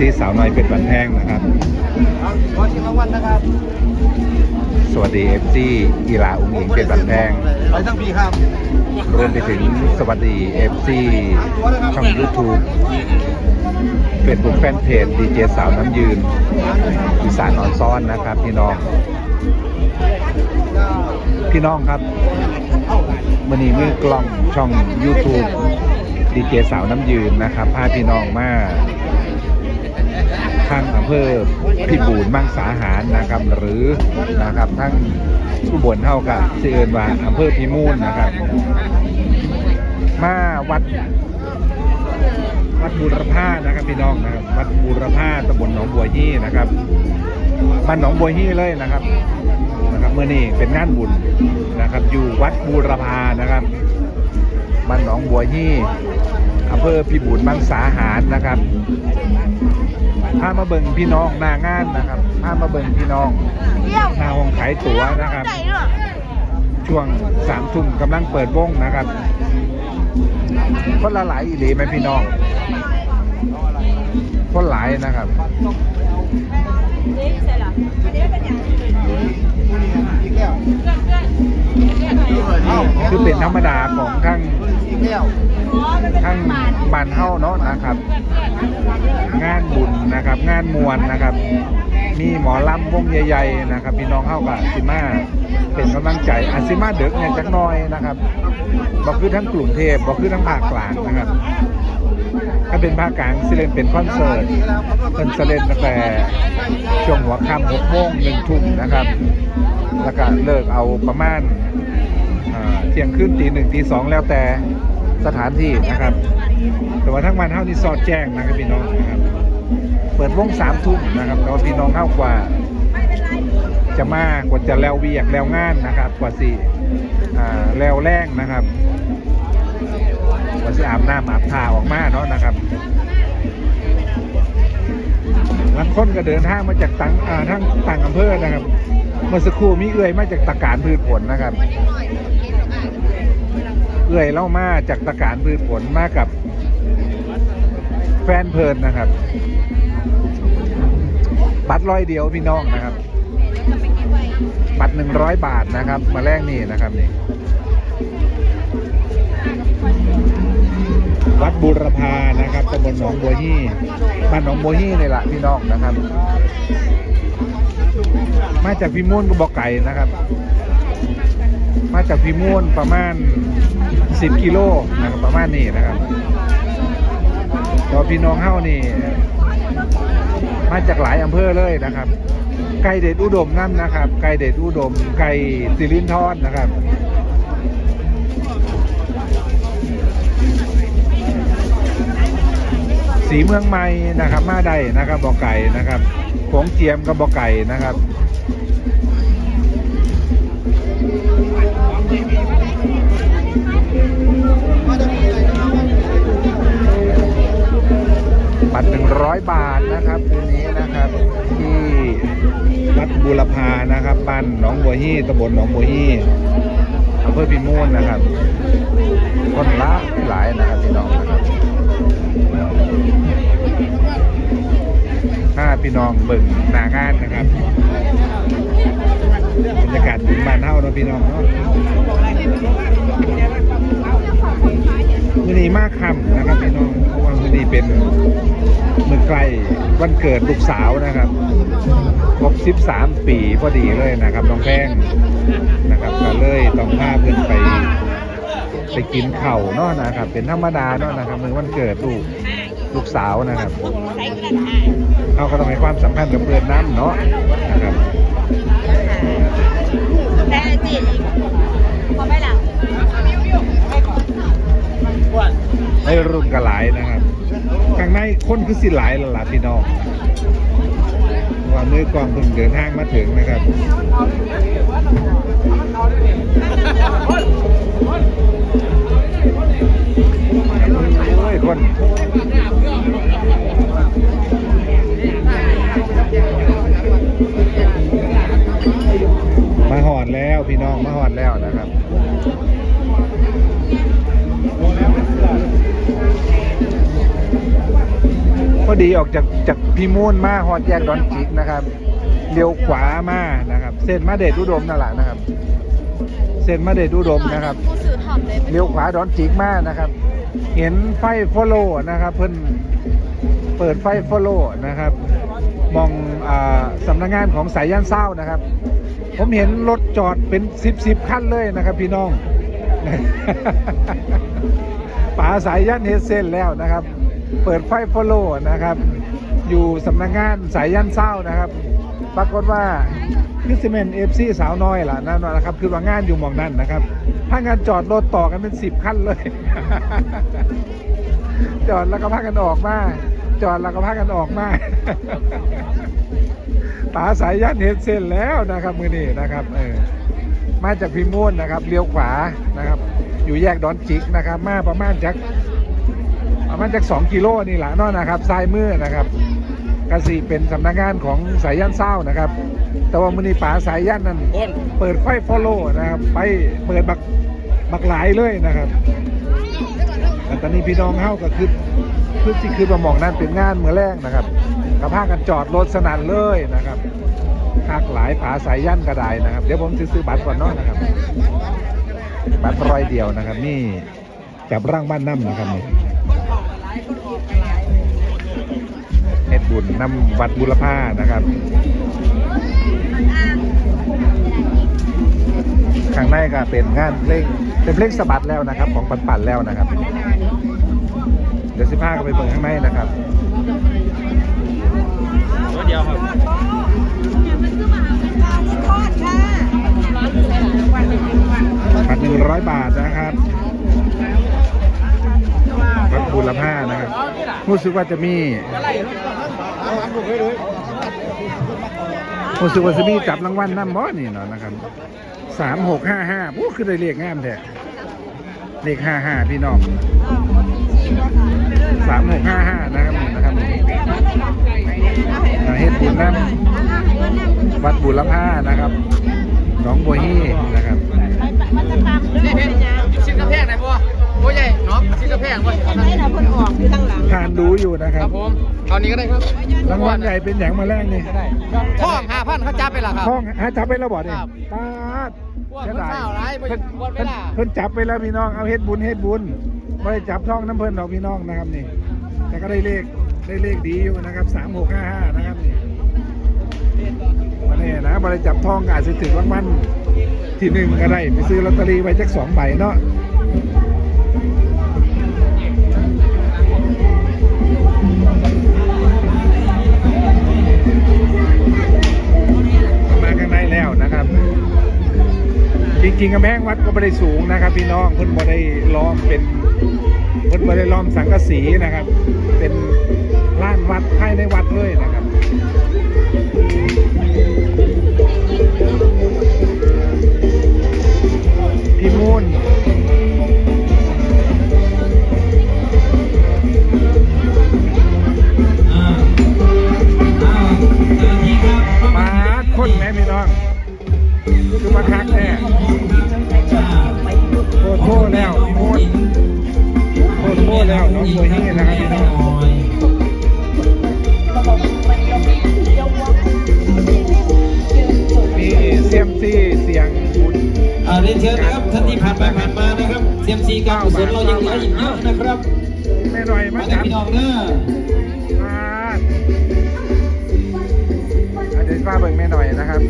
ดีเอฟซีสาวน้อยเป็นบันแพงนะครับขอชิมรางวัลนะครับ สวัสดีเอฟซีกีฬาอุ้งอิงเป็นบันแพงไปทั้งปีครับรวมไปถึงสวัสดีเอฟซีช่อง YouTube เฟซบุ๊กแฟนเพจดีเจสาวน้ำยืนอีสานนอนซ้อนนะครับ พี่น้อง พี่น้องครับมื่อนี้มือกล้องช่อง YouTube ดีเจสาวน้ำยืนนะครับพาพี่น้องมา ทางอำเภอพิบูลมังสาหารนะครับหรือนะครับทั้งผู้บนเท่ากับเชิญว่าอำเภอพิมูลนะครับ มาวัดวัดบูรพานะครับพี่น้องนะครับวัดบูรพาตำบลหนองบัวยี่นะครับบ้านหนองบัวยี่เลยนะครับนะครับเมื่อนี้เป็นงานบุญนะครับ อยู่วัดบูรพานะครับบ้านหนองบัวยี่อำเภอพิบูลมังสาหารนะครับ พามาเบิ่งพี่น้องหนางานนะครับพามาเบิ่งพี่น้องหนาห้องขายตั๋วนะครับ ช่วงสามทุ่มกำลังเปิดวงนะครับคนละหลายอีหลีไหมพี่น้องคนหลายนะครับคือเป็นธรรมดาของทั้งอีกแล้วทั้งบานเฮาเนาะนะครับ งานบุญนะครับ งานมวลนะครับ มีหมอลำวงใหญ่ๆนะครับพี่น้องเฮากับซิมาเป็นกำลังใจอาซิมาเด็กเนี่ยจักน้อยนะครับบอกคือทั้งกรุงเทพบอกคือทั้งภาคกลางนะครับ ถ้าเป็นภาคกลางสิเล่นเป็นคอนเสิร์ตเป็นสิเล่นตั้งแต่ช่วงหัวค่ำหกโมงหนึ่งทุ่มนะครับ แล้วก็เลิกเอาประมาณเที่ยงคืนตีหนึ่งตีสองแล้วแต่สถานที่นะครับ แต่ว่าทั้งวันเท่านี้สอดแจ้งนะครับพี่น้องนะครับ เปิดวงสามทุ่มนะครับแต่ว่าพี่น้องเข้ากว่า จะมากกว่าจะแล้วเวียกแล้วงานนะครับ กว่าสิอ่าแล้วแรงนะครับกว่าสิอาบน้ำอาบท่าออกมาเนาะนะครับบางค้นก็เดินทางมาจากต่างอ่าทั้งต่างอำเภอนะครับ เมื่อสักครู่มีเอื่อยมาจากตะการพืชผลนะครับเอื่อยเล่ามาจากตะการพืชผลมากับ แฟนเพลินนะครับ บัตรร้อยเดียวพี่น้องนะครับ บัตรหนึ่งร้อยบาทนะครับ มาแรกนี่นะครับนี่วัดบูรพานะครับตำบลหนองบัวฮี่บ้านหนองบัวฮี่นี่แหละพี่น้องนะครับ มาจากพิมูลก็บอกไก่นะครับ มาจากพิมูลประมาณ 10 กิโลนะครับประมาณนี้นะครับ ตัวพี่น้องเฮ้านี่ มาจากหลายอำเภอเลยนะครับ ไก่เด็ดอุดมนั่นนะครับ ไก่เด็ดอุดม ไก่สิรินทอนนะครับสีเมืองใหม่นะครับ มาได้นะครับบอกไก่นะครับผงเจียมกับบอกไก่นะครับบัตรห นึ่งร้อยบาทนะครับคืนนี้นะครับที่วัดบูรพานะครับบ้านหนองบัวฮี่ตำบลหนองบัวฮี่อำเภอพิมูลนะครับ คนละหลายนะครับพี่น้องนะครับถ้าพี่น้องเบิ่งหนางานนะครับบรรยากาศบ้านเฮาเนาะพี่น้องเนาะ มื่อนี้มากค่ำนะครับพี่น้องเพราะว่ามื่อนี้เป็นมือใกล้วันเกิดลูกสาวนะครับครบ13 ปีพอดีเลยนะครับน้องแป้งนะครับก็เลยต้องพาเพื่อนไปไปกินเข่าเนาะนะครับ เป็นธรรมดาเนาะนะครับมือวันเกิดลูกลูกสาวนะครับเขาก็ต้องให้ความสำคัญกับเพื่อนน้ำเนาะนะครับแต่จีนพอไม่หลัง ให้รุ่นกระหลายนะครับข้างในคนคือสิหลายละล่ะพี่น้องว่ามือกองเพิ่งเดินทางมาถึงนะครับโอ้ยคนมาหอดแล้วพี่น้องมาหอดแล้วนะครับ ดีออกจากจากพิมูลมาฮอดแยกดอนจิกนะครับเลี้ยวขวามานะครับ เส้นมาเดชอุดมนั่นแหละนะครับ เส้นมาเดชอุดมนะครับเลี้ยวขวาดอนจิกมานะครับ เห็นไฟโฟโลนะครับเพิ่นเปิดไฟโฟโลนะครับมองอาสำนักงานของสายย่านเศร้านะครับ ผมเห็นรถจอดเป็นสิบสิบคันเลยนะครับ พี่น้องป๋าสายย่านเฮเซนแล้วนะครับ เปิดไฟโฟโลนะครับ อยู่สำนักงานสายย่านเศร้านะครับ ปรากฏว่าคือซีเมนเอฟซีสาวน้อยล่ะนั่นนะครับ คือว่างานอยู่มองนั้นนะครับถ้างานจอดรถต่อกันเป็นสิบคันเลย จอดแล้วก็พากันออกมา จอดแล้วก็พากันออกมาป๋าสายย่านเฮดเซนแล้วนะครับ มือนี้นะครับเออมาจากพิมูลนะครับเลี้ยวขวานะครับ อยู่แยกดอนจิกนะครับ มาประมาณจาก มาณจากสองกิโลนี่แหละเนาะนะครับซ้ายมือนะครับกสีเป็นสำนักงานของสายย่านเศร้านะครับ แต่ว่ามือนี้ป๋าสายย่านนั้นเปิดไฟฟอลโล่นะครับไปเปิดบักบักหลายเลยนะครับแต่ตอนนี้พี่น้องเฮาก็คือคือที่คือประมองนั้นเป็นงานเมื่อแรกนะครับกระพากันจอดรถสนั่นเลยนะครับคักหลายผาสายยันกระไดนะครับ เดี๋ยวผมซื้อบัตรก่อนเนาะนะครับบัตรร้อยเดียวนะครับ นี่จับร่างบ้านน้ำนะครับนี่ เอ็ดบุญน้ำวัดบุรพานะครับข้างในก็เป็นงานเพลงเป็นเพลงสะบัดแล้วนะครับ ของปันปันแล้วนะครับ เดี๋ยวสิบห้าก็ไปเบิ่งข้างในนะครับ รู้สึกว่าจะมีรู้สึกว่าจะมีจับรางวัลน้ำบอนี่เนาะนะครับสามหกห้าห้าโอ้คือได้เลขงามแท้เลขห้าห้าพี่น้องสามหกห้าห้านะครับนี่นะครับเฮ็ดบุญน้ำวัดบุรพานะครับหน้องบัวฮีนะครับ มันจะตามเรื่องเป็นยังชิ้นกระแพงไหนบ่โอ้ยใหญ่เนาะชิ้นกระแพงบ่ไม่นะคนออกอยู่ข้างหลังทานดูอยู่นะคครัรับบผมตอนนี้ก็ได้ครับรางวัลใหญ่เป็นอย่างมาแรกนี่พ่อห้าพันเขาจับไปละครับ ห้องหาจับไปแล้วบ่เนี่ยครับปาดว่าเสียดายเพิ่นเฝ้าหลายบ่เพิ่นบ่เวเพิ่นลา เพิ่นจับไปแล้วพี่น้องเอาเฮ็ดบุญเฮ็ดบุญไม่ได้จับท่องน้ำเพิ่นดอกพี่น้องนะครับนี่ แต่ก็ได้เลขได้เลขดีอยู่นะครับสามหกห้าห้านะครับนี่มาเนี่ยนะบริจับทองก็อาจจะถึงรางวัล ที่หนึ่งก็ได้ไปซื้อลอตเตอรี่ไว้จักสองใบเนาะมาข้างในแล้วนะครับ จริงๆกำแพงวัดก็ไม่ได้สูงนะครับ พี่น้องเพิ่นบ่ได้ล้อมเป็นเพิ่นบ่ได้ล้อมสังกะสีนะครับ เป็นลานวัดภายในวัดเลยนะครับ พี่มูลมาคนแม่พี่น้อง คือมาคักแน่โคตรโคแล้วโคตรโคตรโคแล้วน้องบัวฮีนะครับพี่น้องมีเซียมซี รียนเชิญนะครับท่านที่ผ่านไปผ่านมานะครับเซียมซีการกุศลเรายังเหลืออีกเยอะนะครับไม่ร่อยมากครัพี่น้องเนอะอันนี้ป้าเบิ่งไม่หน่อยนะครับ